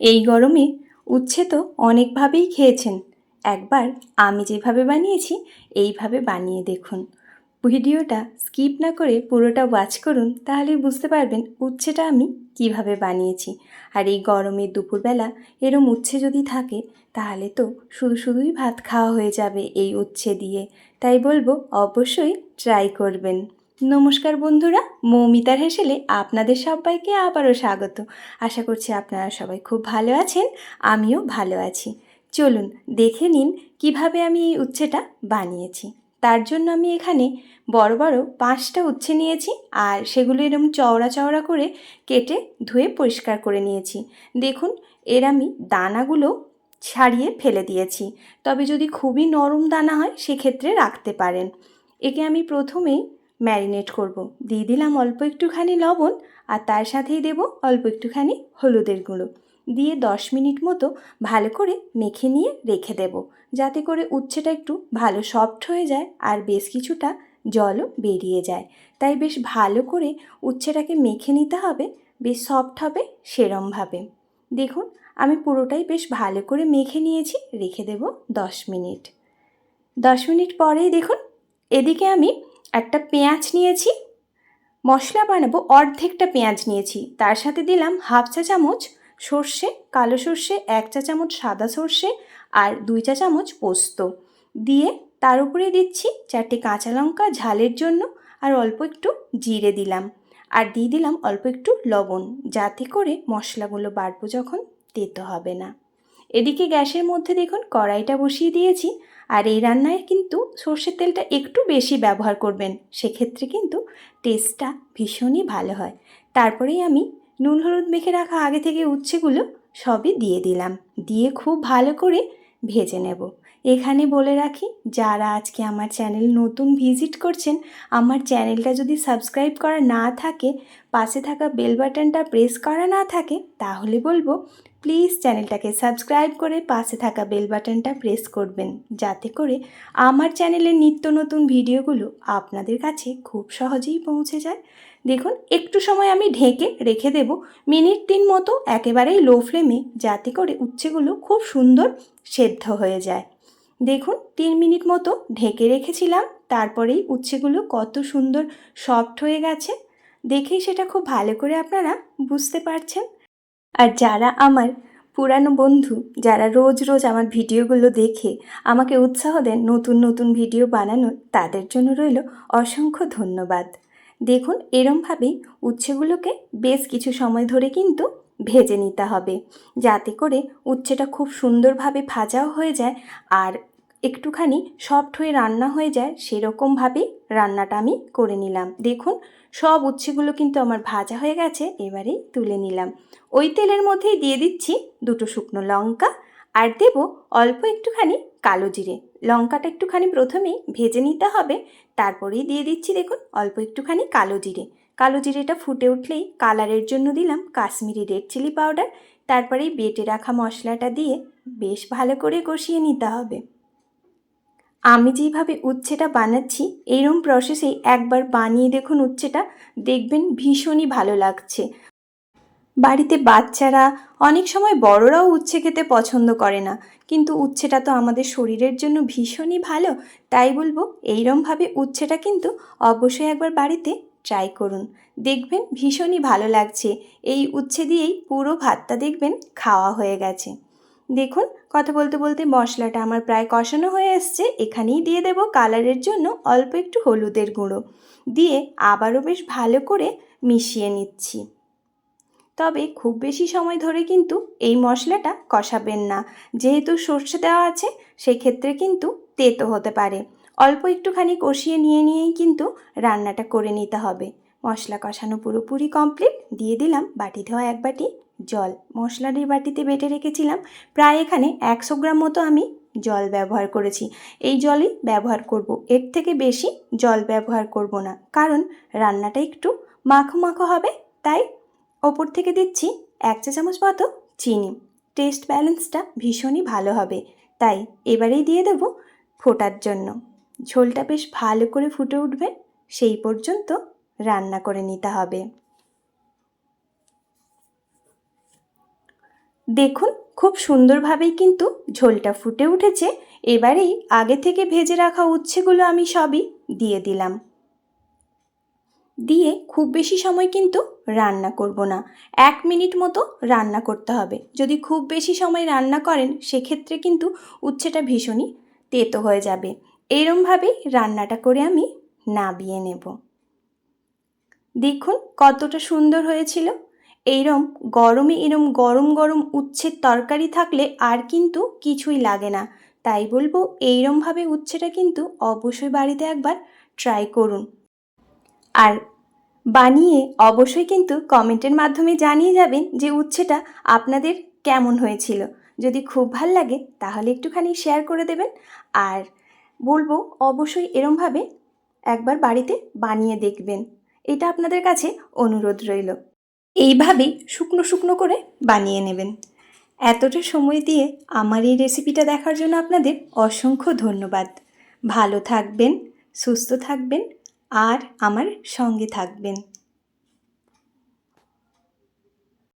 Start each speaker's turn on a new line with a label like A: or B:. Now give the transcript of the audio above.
A: এই গরমে উচ্ছে তো অনেকভাবেই খেয়েছেন। একবার আমি যেভাবে বানিয়েছি, এইভাবে বানিয়ে দেখুন। ভিডিওটা স্কিপ না করে পুরোটা ওয়াচ করুন, তাহলে বুঝতে পারবেন উচ্ছেটা আমি কীভাবে বানিয়েছি। আর এই গরমের দুপুরবেলা এরম উচ্ছে যদি থাকে, তাহলে তো শুধু শুধুই ভাত খাওয়া হয়ে যাবে এই উচ্ছে দিয়ে। তাই বলব অবশ্যই ট্রাই করবেন। নমস্কার বন্ধুরা, মৌমিতার হেসেলে আপনাদের সবাইকে আবারও স্বাগত। আশা করছি আপনারা সবাই খুব ভালো আছেন, আমিও ভালো আছি। চলুন, দেখে নিন কীভাবে আমি এই উচ্ছেটা বানিয়েছি। তার জন্য আমি এখানে বড় বড় পাঁচটা উচ্ছে নিয়েছি আর সেগুলো এরকম চওড়া চওড়া করে কেটে ধুয়ে পরিষ্কার করে নিয়েছি। দেখুন, এর আমি দানাগুলো ছাড়িয়ে ফেলে দিয়েছি। তবে যদি খুবই নরম দানা হয়, সেক্ষেত্রে রাখতে পারেন। একে আমি প্রথমেই ম্যারিনেট করব। দিয়ে দিলাম অল্প একটুখানি লবণ আর তার সাথেই দেব অল্প একটুখানি হলুদের গুঁড়ো। দিয়ে দশ মিনিট মতো ভালো করে মেখে নিয়ে রেখে দেব। যাতে করে উচ্ছেটা একটু ভালো সফট হয়ে যায় আর বেশ কিছুটা জলও বেরিয়ে যায়। তাই বেশ ভালো করে উচ্ছেটাকে মেখে নিতে হবে, বেশ সফট হবে সেরমভাবে। দেখুন, আমি পুরোটাই বেশ ভালো করে মেখে নিয়েছি, রেখে দেব দশ মিনিট। দশ মিনিট পরেই দেখুন, এদিকে আমি একটা পেঁয়াজ নিয়েছি, মশলা বানাবো, অর্ধেকটা পেঁয়াজ নিয়েছি। তার সাথে দিলাম হাফ চা চামচ সর্ষে, কালো সর্ষে, এক চা চামচ সাদা সর্ষে আর দুই চা চামচ পোস্ত। দিয়ে তার উপরে দিচ্ছি চারটে কাঁচা লঙ্কা ঝালের জন্য আর অল্প একটু জিরে দিলাম। আর দিয়ে দিলাম অল্প একটু লবণ, যাতে করে মশলাগুলো বাড়বো যখন, তেতো হবে না। এদিকে গ্যাসের মধ্যে দেখুন কড়াইটা বসিয়ে দিয়েছি, আর এই রান্নায় কিন্তু সর্ষের তেলটা একটু বেশি ব্যবহার করবেন। সেক্ষেত্রে কিন্তু টেস্টটা ভীষণই ভালো হয়। তারপরেই আমি নুন হলুদ মেখে রাখা আগে থেকে উচ্ছেগুলো সবই দিয়ে দিলাম। দিয়ে খুব ভালো করে ভেজে নেব। এখানে বলে রাখি, যারা আজকে আমার চ্যানেল নতুন ভিজিট করছেন, আমার চ্যানেলটা যদি সাবস্ক্রাইব করা না থাকে, পাশে থাকা বেল বাটনটা প্রেস করা না থাকে, তাহলে বলব প্লিজ চ্যানেলটাকে সাবস্ক্রাইব করে পাশে থাকা বেল বাটনটা প্রেস করবেন, যাতে করে আমার চ্যানেলের নিত্য নতুন ভিডিওগুলো আপনাদের কাছে খুব সহজেই পৌঁছে যায়। দেখুন, একটু সময় আমি ঢেকে রেখে দেব, মিনিট তিন মতো একেবারেই লো ফ্লেমে যাতে করে উচ্ছেগুলো খুব সুন্দর সেদ্ধ হয়ে যায়। দেখুন, তিন মিনিট মতো ঢেকে রেখেছিলাম, তারপরেই উচ্ছেগুলো কত সুন্দর সফট হয়ে গেছে। দেখেই সেটা খুব ভালো করে আপনারা বুঝতে পারছেন। আর যারা আমার পুরানো বন্ধু, যারা রোজ রোজ আমার ভিডিওগুলো দেখে আমাকে উৎসাহ দেন নতুন নতুন ভিডিও বানানোর, তাদের জন্য রইল অসংখ্য ধন্যবাদ। দেখুন, এরমভাবেই উচ্ছেগুলোকে বেশ কিছু সময় ধরে কিন্তু ভেজে নিতে হবে, যাতে করে উচ্ছেটা খুব সুন্দরভাবে ভাজাও হয়ে যায় আর একটুখানি সফট হয়ে রান্না হয়ে যায় সেরকমভাবেই রান্নাটা আমি করে নিলাম। দেখুন, সব উচ্ছেগুলো কিন্তু আমার ভাজা হয়ে গেছে এবারেই তুলে নিলাম। ওই তেলের মধ্যেই দিয়ে দিচ্ছি দুটো শুকনো লঙ্কা, আর দেব অল্প একটুখানি কালো জিরে। লঙ্কাটা একটুখানি প্রথমেই ভেজে নিতে হবে, তারপরেই দিয়ে দিচ্ছি দেখুন, অল্প একটুখানি কালো জিরে। কালো জিরেটা ফুটে উঠলেই কালারের জন্য দিলাম কাশ্মীরি রেড চিলি পাউডার, তারপরেই বেটে রাখা মশলাটা দিয়ে বেশ ভালো করে কষিয়ে নিতে হবে। আমি যেইভাবে উচ্ছেটা বানাচ্ছি এইরকম প্রসেসেই একবার বানিয়ে দেখুন উচ্ছেটা, দেখবেন ভীষণই ভালো লাগছে। বাড়িতে বাচ্চারা, অনেক সময় বড়রাও উচ্ছে খেতে পছন্দ করে না, কিন্তু উচ্ছেটা তো আমাদের শরীরের জন্য ভীষণই ভালো, তাই বলব এইরমভাবে উচ্ছেটা কিন্তু অবশ্যই একবার বাড়িতে ট্রাই করুন। দেখবেন ভীষণই ভালো লাগছে, এই উচ্ছে দিয়েই পুরো ভাতটা দেখবেন খাওয়া হয়ে গেছে। দেখুন, কথা বলতে বলতে মশলাটা আমার প্রায় কষানো হয়ে এসছে। এখানেই দিয়ে দেব কালারের জন্য অল্প একটু হলুদের গুঁড়ো। দিয়ে আবারও বেশ ভালো করে মিশিয়ে নিচ্ছি। তবে খুব বেশি সময় ধরে কিন্তু এই মশলাটা কষাবেন না। যেহেতু সর্ষে দেওয়া আছে, সেক্ষেত্রে কিন্তু তেতো হতে পারে। অল্প একটুখানি কষিয়ে নিয়ে নিয়েই কিন্তু রান্নাটা করে নিতে হবে। মশলা কষানো পুরোপুরি কমপ্লিট। দিয়ে দিলাম বাটি ধোয়া এক বাটি। জল। মশলার বাটিতে বেটে রেখেছিলাম। প্রায় এখানে একশো গ্রাম মতো আমি জল ব্যবহার করেছি। এই জলই ব্যবহার করব। এর থেকে বেশি জল ব্যবহার করব না। কারণ রান্নাটা একটু মাখো মাখো হবে, তাই ওপর থেকে দিচ্ছি এক চা চামচ মতো চিনি। টেস্ট ব্যালেন্সটা ভীষণই ভালো হবে। তাই এবারেই দিয়ে দেব ফোটার জন্য। ঝোলটা বেশ ভালো করে ফুটে উঠবে, সেই পর্যন্ত রান্না করে নিতে হবে। দেখুন, খুব সুন্দরভাবেই কিন্তু ঝোলটা ফুটে উঠেছে। এবারেই আগে থেকে ভেজে রাখা উচ্ছেগুলো আমি সবই দিয়ে দিলাম। দিয়ে খুব বেশি সময় কিন্তু রান্না করব না। এক মিনিট মতো রান্না করতে হবে। যদি খুব বেশি সময় রান্না করেন, সেক্ষেত্রে কিন্তু উচ্ছেটা ভীষণই তেতো হয়ে যাবে। এরমভাবেই রান্নাটা করে আমি নাবিয়ে নেব। দেখুন কতটা সুন্দর হয়েছিল। এইরম গরমে এরম গরম গরম উচ্ছের তরকারি থাকলে আর কিন্তু কিছুই লাগে না। তাই বলব এইরমভাবে উচ্ছেটা কিন্তু অবশ্যই বাড়িতে একবার ট্রাই করুন। আর বানিয়ে অবশ্যই কিন্তু কমেন্টের মাধ্যমে জানিয়ে যাবেন যে উচ্ছেটা আপনাদের কেমন হয়েছিল। যদি খুব ভালো লাগে তাহলে একটুখানি শেয়ার করে দেবেন। আর বলব অবশ্যই এরমভাবে একবার বাড়িতে বানিয়ে দেখবেন। এটা আপনাদের কাছে অনুরোধ রইল। এইভাবেই শুকনো শুকনো করে বানিয়ে নেবেন। এতটা সময় দিয়ে আমার এই রেসিপিটা দেখার জন্য আপনাদের অসংখ্য ধন্যবাদ। ভালো থাকবেন, সুস্থ থাকবেন আর আমার সঙ্গে থাকবেন।